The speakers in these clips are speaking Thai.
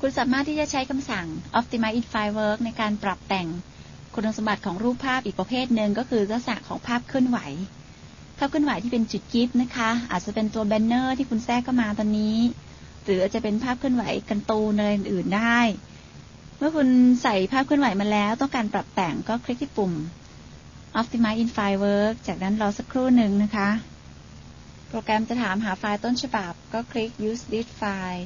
คุณสามารถที่จะใช้คำสั่ง optimize in file work ในการปรับแต่งคุณสมบัติของรูปภาพอีกประเภทหนึ่งก็คือลักษณะของภาพเคลื่อนไหว ภาพเคลื่อนไหวที่เป็นจุดกิฟนะคะ อาจจะเป็นตัวแบนเนอร์ที่คุณแทรกเข้ามาตอนนี้ หรืออาจจะเป็นภาพเคลื่อนไหวกันตูนอะไรอื่นได้ เมื่อคุณใส่ภาพเคลื่อนไหวมาแล้วต้องการปรับแต่งก็คลิกที่ปุ่ม optimize in file work จากนั้นรอสักครู่หนึ่งนะคะ โปรแกรมจะถามหาไฟล์ต้นฉบับ ก็คลิก use this file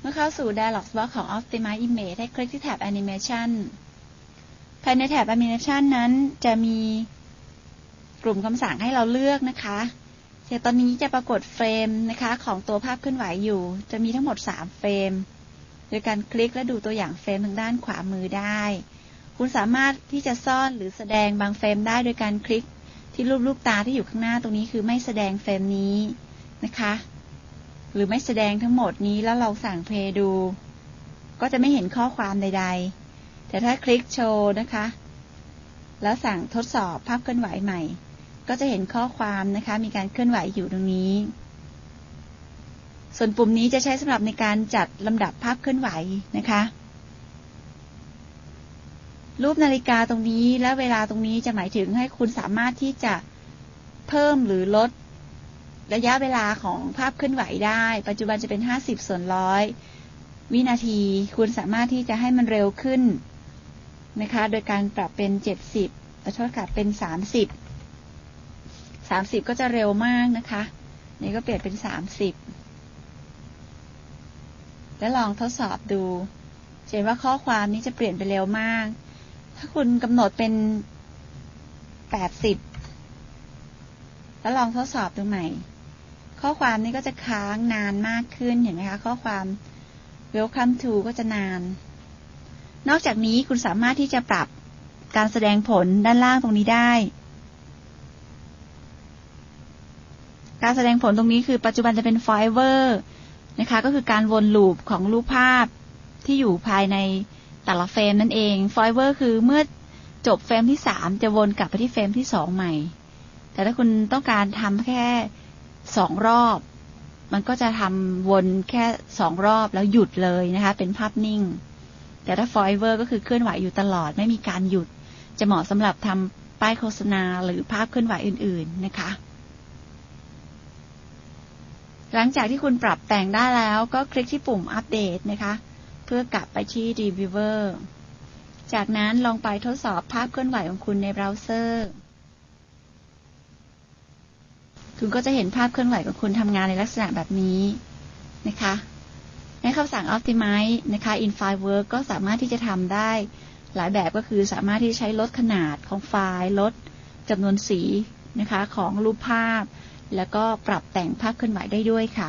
เมื่อเข้าสู่ dialog box ของ optimize image ให้คลิกที่แท็บ animation ภายในแท็บ animation นั้นจะมีกลุ่มคำสั่งให้เราเลือกนะคะแต่ตอนนี้จะปรากฏเฟรมนะคะของตัวภาพเคลื่อนไหวอยู่ จะมีทั้งหมด 3 เฟรม โดยการคลิกและดูตัวอย่างเฟรมทางด้านขวามือได้ คุณสามารถที่จะซ่อนหรือแสดงบางเฟรมได้โดยการคลิกที่รูปลูกตาที่อยู่ข้างหน้าตรงนี้คือไม่แสดงเฟรมนี้นะคะ หรือไม่แสดงทั้งหมดนี้แล้วเราสั่งเพย์ดู ก็จะไม่เห็นข้อความใด ๆ แต่ถ้าคลิกโชว์นะคะ แล้วสั่งทดสอบภาพเคลื่อนไหวใหม่ ก็จะเห็นข้อความนะคะ มีการเคลื่อนไหวอยู่ตรงนี้ ส่วนปุ่มนี้จะใช้สำหรับในการจัดลำดับภาพเคลื่อนไหวนะคะ รูปนาฬิกาตรงนี้และเวลาตรงนี้จะหมายถึงให้คุณสามารถที่จะเพิ่มหรือลด ระยะเวลาของภาพเคลื่อนไหวได้ ปัจจุบันจะเป็น 50 ส่วนร้อยวินาที คุณสามารถที่จะให้มันเร็วขึ้นนะคะ โดยการปรับเป็น 70ขอโทษค่ะเป็น 30 30 ก็จะเร็วมากนะคะ นี่ก็เปลี่ยนเป็น 30 แล้วลองทดสอบดูเห็นว่าข้อความนี้จะเปลี่ยนไปเร็วมาก ถ้าคุณกำหนดเป็น 80 แล้วลองทดสอบดูใหม่ ข้อความนี้ก็จะค้างนานมากขึ้นเห็นไหมคะ ข้อความ welcome to ก็จะนาน นอกจากนี้คุณสามารถที่จะปรับการแสดงผลด้านล่างตรงนี้ได้ การแสดงผลตรงนี้คือปัจจุบันจะเป็น forever นะคะ ก็คือการวนลูปของรูปภาพที่อยู่ภายในแต่ละเฟรมนั่นเอง forever คือเมื่อจบเฟรมที่สามจะวนกลับไปที่เฟรมที่สองใหม่ แต่ถ้าคุณต้องการทำแค่ สองรอบ มันก็จะทำวนแค่สองรอบแล้วหยุดเลยนะคะ เป็นภาพนิ่ง แต่ถ้า forever ก็คือเคลื่อนไหวอยู่ตลอดไม่มีการหยุด จะเหมาะสำหรับทำป้ายโฆษณาหรือภาพเคลื่อนไหวอื่น ๆนะคะ หลังจากที่คุณปรับแต่งได้แล้วก็คลิกที่ปุ่มอัปเดตนะคะ เพื่อกลับไปที่ Reviewer จากนั้นลองไปทดสอบภาพเคลื่อนไหวของคุณในเบราว์เซอร์ คุณก็จะเห็นภาพเคลื่อนไหวของคุณทำงานในลักษณะแบบนี้นะคะในคำสั่ง Optimize นะคะ in File Work ก็สามารถที่จะทำได้หลายแบบก็คือสามารถที่จะใช้ลดขนาดของไฟล์ลดจำนวนสีนะคะของรูปภาพ แล้วก็ปรับแต่งภาพเคลื่อนไหวได้ด้วยค่ะ